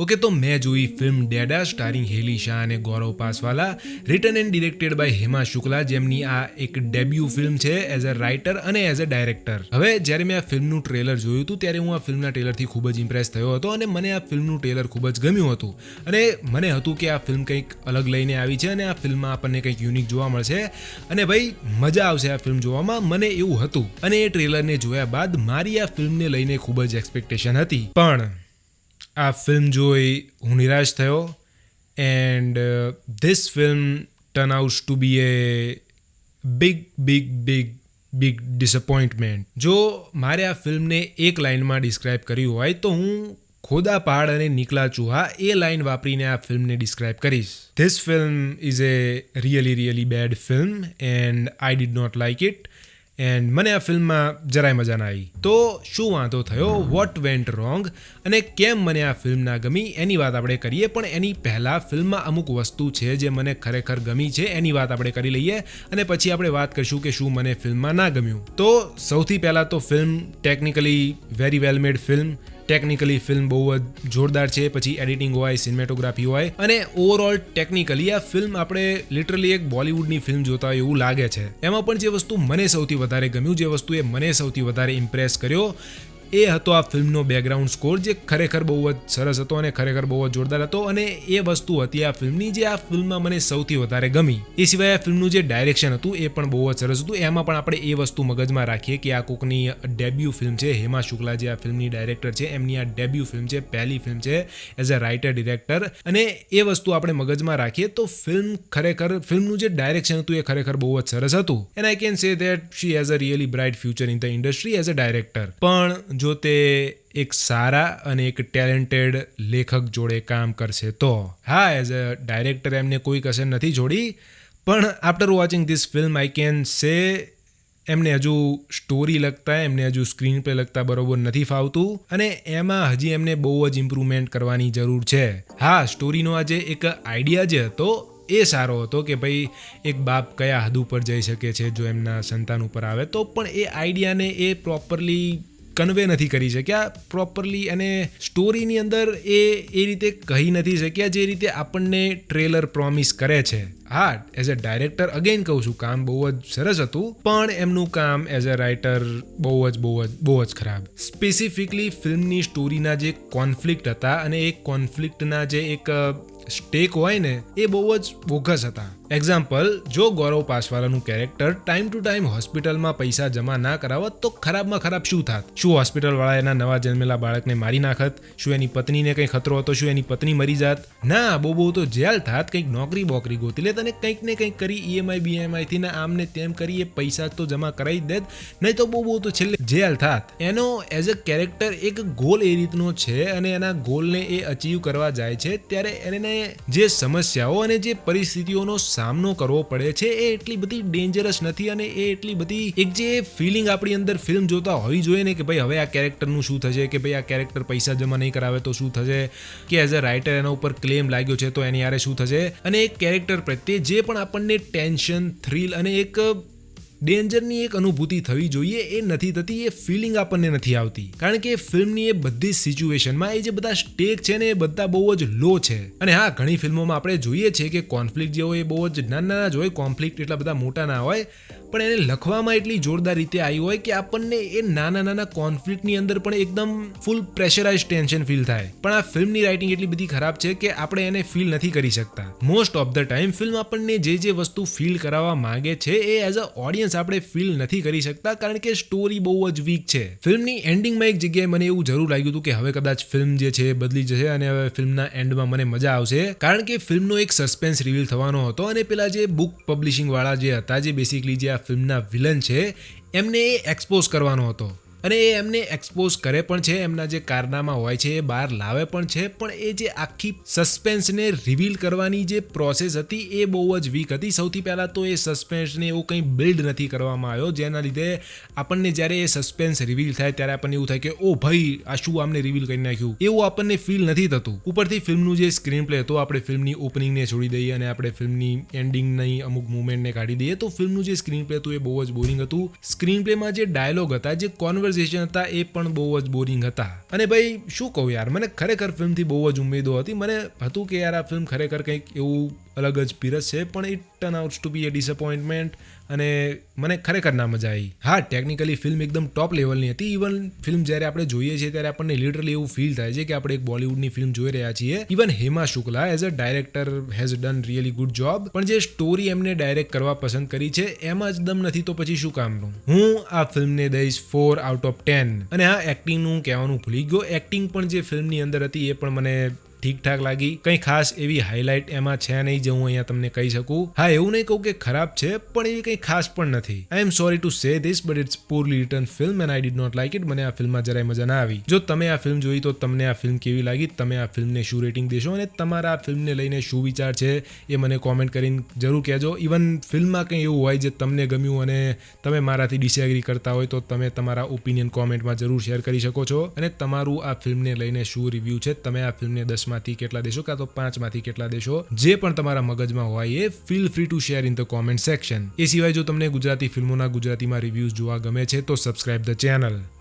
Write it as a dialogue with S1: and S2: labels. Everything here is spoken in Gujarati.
S1: ઓકે, તો મેં જોઈ ફિલ્મ ડેડા સ્ટારિંગ હેલી શાહ અને Gaurav Paswala written and directed by Hema Shukla, જેમની આ એક ડેબ્યુ ફિલ્મ છે એઝ અ રાઇટર અને એઝ અ ડાયરેક્ટર હવે, જ્યારે મેં આ ફિલ્મનું ટ્રેલર જોયું હતું, ત્યારે હું આ ફિલ્મના ટ્રેલરથી ખૂબ જ ઇમ્પ્રેસ થયો હતો અને મને આ ફિલ્મનું ટ્રેલર ખૂબ જ ગમ્યું હતું. અને મને હતું કે આ ફિલ્મ કંઈક અલગ લઈને આવી છે અને આ ફિલ્મમાં આપણને કંઈક યુનિક જોવા મળશે. અને ભાઈ, મજા આવશે આ ફિલ્મ જોવામાં, મને એવું હતું. અને એ ટ્રેલરને જોયા બાદ મારી આ ફિલ્મને લઈને ખૂબ જ એક્સપેક્ટેશન હતી. પણ આ ફિલ્મ જોઈ હું નિરાશ થયો and this film turn out to be a big big big big disappointment જો મારે આ ફિલ્મને એક લાઇનમાં ડિસ્ક્રાઇબ કર્યું હોય તો હું ખોદા પહાડ અને નીકળા ચૂહા એ લાઇન વાપરીને આ ફિલ્મને ડિસ્ક્રાઇબ કરીશ. This film is a really really bad film and I did not like it and મને આ ફિલ્મમાં જરાય મજા ના આવી. તો શું વાંધો થયો? વોટ વેન્ટ રોંગ અને કેમ મને આ ફિલ્મ ના ગમી? એની વાત આપણે કરીએ, પણ એની પહેલાં ફિલ્મમાં અમુક વસ્તુ છે જે મને ખરેખર ગમી છે, એની વાત આપણે કરી લઈએ. અને પછી આપણે વાત કરીશું કે શું મને ફિલ્મમાં ના ગમ્યું. તો સૌથી પહેલાં તો film technically very well made film technically film બહુ જ જોરદાર છે, પછી એડિટિંગ હોય સિનેમેટોગ્રાફી હોય. અને ઓવરઓલ ટેકનિકલી આ ફિલ્મ આપણે લિટરલી એક બોલિવૂડની ફિલ્મ જોતા હોય એવું લાગે છે. એમાં પણ જે વસ્તુ મને સૌથી વધારે ગમ્યું, જે વસ્તુએ મને સૌથી વધારે ઇમ્પ્રેસ કર્યો એ હતો આ ફિલ્મનો બેકગ્રાઉન્ડ સ્કોર જે ખરેખર બહુ જ સરસ હતો અને ખરેખર બહુ જ જોરદાર હતો અને એ વસ્તુ હતી આ ફિલ્મની જે આ ફિલ્મમાં મને સૌથી વધારે ગમી. એ સિવાય આ ફિલ્મનું જે ડાયરેક્શન હતું એ પણ બહુ જ સરસ હતું. એમાં પણ આપણે એ વસ્તુ મગજમાં રાખીએ કે આ કોકની ડેબ્યુ ફિલ્મ છે, હેમા શુક્લા જે આ ફિલ્મની ડાયરેક્ટર છે, એમની આ ડેબ્યુ ફિલ્મ છે, પહેલી ફિલ્મ છે એઝ અ રાઇટર ડિરેક્ટર અને એ વસ્તુ આપણે મગજમાં રાખીએ તો ફિલ્મ ખરેખર, ફિલ્મનું જે ડાયરેક્શન હતું એ ખરેખર બહુ જ સરસ હતું. And I can say that she has a really bright future in the industry as a director પણ જો તે એક સારા અને એક ટેલેન્ટેડ લેખક જોડે કામ કરશે તો, હા એઝ અ ડાયરેક્ટર એમને કોઈ કસર નથી છોડી પણ after watching this film I can say એમને હજુ સ્ટોરી લગતા, એમને હજુ સ્ક્રીન પ્લે લગતા બરોબર નથી ફાવતું અને એમાં હજી એમને બહુ જ ઇમ્પ્રુવમેન્ટ કરવાની જરૂર છે. હા સ્ટોરીનો આ જે એક આઈડિયા જે હતો, એ સારો હતો કે ભાઈ એક બાપ કયા હદ ઉપર જઈ શકે છે જો એમના સંતાન ઉપર આવે તો, પણ એ આઈડિયાને એ પ્રોપરલી કન્વે નથી કરી શક્યા પ્રોપરલી અને સ્ટોરીની અંદર એ એ રીતે કહી નથી શક્યા જે રીતે આપણને ટ્રેલર પ્રોમિસ કરે છે. હા એઝ અ ડાયરેક્ટર અગેન કહું છું, કામ બહુ જ સરસ હતું, પણ એમનું કામ એઝ અ રાઇટર બહુ જ બહુ જ બહુ જ ખરાબ. સ્પેસિફિકલી ફિલ્મની સ્ટોરીના જે કોન્ફ્લિક્ટ હતા અને એ કોન્ફ્લિક્ટના જે એક સ્ટેક હોય ને, એ બહુ જ બોગસ હતા. એક્ઝામ્પલ જો ગૌરવ પાસવાલાનું કેરેક્ટર ટાઈમ ટુ ટાઈમ હોસ્પિટલમાં પૈસા જમા ના કરાવત, તો ખરાબમાં ખરાબ શું થાત? શું હોસ્પિટલવાળા એના નવા જન્મેલા બાળકને મારી નાખત? શું એની પત્નીને કંઈ ખતરો હતો? શું એની પત્ની મરી જાત? ના, બહુ બહુ તો જેલ થાત, કંઈક નોકરી બોકરી ગોતી લે તને કંઈક ને કંઈક કરી ઈએમઆઈ બીએમઆઈથી ને આમને તેમ કરી એ પૈસા તો જમા કરાવી દેત, નહીં તો બહુ બહુ તો છેલ્લે જેલ થાત. એનો એઝ અ કેરેક્ટર એક ગોલ એ રીતનો છે અને એના ગોલને એ અચીવ કરવા જાય છે, ત્યારે એને જે સમસ્યાઓ અને જે પરિસ્થિતિઓનો સામનો કરવો પડે છે, એ એટલી બધી ડેન્જરસ નથી અને એ એટલી બધી, એક જે ફિલિંગ આપણી અંદર ફિલ્મ જોતા હોવી જોઈએ ને કે ભાઈ હવે આ કેરેક્ટરનું શું થશે કે ભાઈ આ કેરેક્ટર પૈસા જમા નહીં કરાવે તો શું થશે, કે એઝ અ રાઇટર એના ઉપર ક્લેમ લાગ્યો છે તો એની યારે શું થશે, અને એક કેરેક્ટર પ્રત્યે જે પણ આપણને ટેન્શન થ્રિલ અને એક ડેન્જરની એક અનુભૂતિ થવી જોઈએ એ નથી થતી, એ ફિલિંગ આપણને નથી આવતી. કારણ કે ફિલ્મની એ બધી સિચ્યુએશનમાં એ જે બધા સ્ટેક છે ને એ બધા બહુ જ લો છે. અને હા, ઘણી ફિલ્મોમાં આપણે જોઈએ છીએ કે કોન્ફ્લિક્ટ જે હોય એ બહુ જ નાના નાના જ હોય, કોન્ફ્લિક્ટ એટલા બધા મોટા ના હોય પણ એને લખવામાં એટલી જોરદાર રીતે આવી હોય કે આપણને એ નાના નાના કોન્ફ્લિક્ટની અંદર પણ એકદમ ફૂલ પ્રેશરાઇઝ ટેન્શન ફીલ થાય. પણ આ ફિલ્મની રાઇટિંગ એટલી બધી ખરાબ છે કે આપણે એને ફીલ નથી કરી શકતા. Most of the time film આપણને જે જે વસ્તુ ફીલ કરાવવા માંગે છે એ એઝ અ ઓડિયન્સ આપણે ફીલ નથી કરી શકતા કારણ કે સ્ટોરી બહુ જ વીક છે. ફિલ્મની એન્ડિંગમાં એક જગ્યાએ મને એવું જરૂર લાગ્યું હતું કે હવે કદાચ ફિલ્મ જે છે બદલી જશે અને હવે ફિલ્મના એન્ડમાં મને મજા આવશે. કારણ કે ફિલ્મનો એક સસ્પેન્સ રિવીલ થવાનો હતો અને પેલા જે બુક પબ્લિશિંગ વાળા જે હતા, જે બેસિકલી જે આ ફિલ્મના વિલન છે એમને એ એક્સપોઝ કરવાનો હતો. અને એ એમને એક્સપોઝ કરે પણ છે, એમના જે કારનામા હોય છે, એ બહાર લાવે પણ છે, પણ એ જે આખી સસ્પેન્સને રિવીલ કરવાની જે પ્રોસેસ હતી, એ બહુ જ વીક હતી. સૌથી પહેલાં તો એ સસ્પેન્સને એવું કંઈ બિલ્ડ નથી કરવામાં આવ્યો, જેના લીધે આપણને જ્યારે એ સસ્પેન્સ રિવીલ થાય, ત્યારે આપણને એવું થાય કે, ઓ ભાઈ, આ શું આમને રિવીલ કરી નાખ્યું? એવું આપણને ફીલ નથી થતું. ઉપરથી ફિલ્મનું જે સ્ક્રીન પ્લે હતો, આપણે ફિલ્મની ઓપનિંગને છોડી દઈએ અને આપણે ફિલ્મની એન્ડિંગની અમુક મુમેન્ટને કાઢી દઈએ, તો ફિલ્મનું જે સ્ક્રીન પ્લે હતું, એ બહુ જ બોરિંગ હતું. સ્ક્રીન પ્લેમાં જે ડાયલોગ હતા, જે કોન્વર્સ કન્વર્ઝેશન હતા એ પણ બહુ જ બોરિંગ હતા. અને ભાઈ, શું કહું યાર? મને ખરેખર ફિલ્મથી બહુ જ ઉમેદો હતી. મને હતું કે યાર, આ ફિલ્મ ખરેખર કંઈક એવું અલગ જ પીરસશે પણ it turn out to be a disappointment અને મને ખરેખર ના મજા આવી હા ટેકનિકલી ફિલ્મ એકદમ ટોપ લેવલની હતી. ઇવન ફિલ્મ જ્યારે આપણે જોઈએ છીએ ત્યારે આપણને લિટરલી એવું ફીલ થાય છે કે આપણે એક બોલિવૂડની ફિલ્મ જોઈ રહ્યા છીએ. Even Hema Shukla as a director has done really good job પણ જે સ્ટોરી એમને ડાયરેક્ટ કરવા પસંદ કરી છે, એમાં જ દમ નથી તો પછી શું કામનું? હું આ ફિલ્મને દઈશ ફોર આઉટ ઓફ ટેન અને હા એક્ટિંગનું કહેવાનું ભૂલી ગયો. એક્ટિંગ પણ જે ફિલ્મની અંદર હતી એ પણ મને ઠીકઠાક લાગી. કંઈ ખાસ એવી હાઇલાઇટ એમાં છે નહીં જે હું અહીંયા તમને કહી શકું. હા, એવું નહીં કહું કે ખરાબ છે, પણ એવી કંઈ ખાસ પણ નથી. I am sorry to say this but it's poorly written film and I did not like it મને આ ફિલ્મમાં જરાય મજા ના આવી. જો તમે આ ફિલ્મ જોઈ તો તમને આ ફિલ્મ કેવી લાગી? તમે આ ફિલ્મને શું રેટિંગ દેશો? અને તમારા આ ફિલ્મને લઈને શું વિચાર છે એ મને કોમેન્ટ કરીને જરૂર કહેજો. ઇવન ફિલ્મમાં કંઈ એવું હોય જે તમને ગમ્યું અને તમે મારાથી ડિસએગ્રી કરતા હોય તો તમે તમારા ઓપિનિયન કોમેન્ટમાં જરૂર શેર કરી શકો છો. અને તમારું આ ફિલ્મને લઈને શું રિવ્યૂ છે? તમે આ ફિલ્મને દસમાંથી કેટલા દેશો કાં તો પાંચમાંથી કેટલા દેશો જે પણ તમારા મગજમાં હોય એ feel free to share in the comment section એ સિવાય જો તમને ગુજરાતી ફિલ્મોના ગુજરાતીમાં રિવ્યૂઝ જોવા ગમે છે તો સબસ્ક્રાઇબ ધ ચેનલ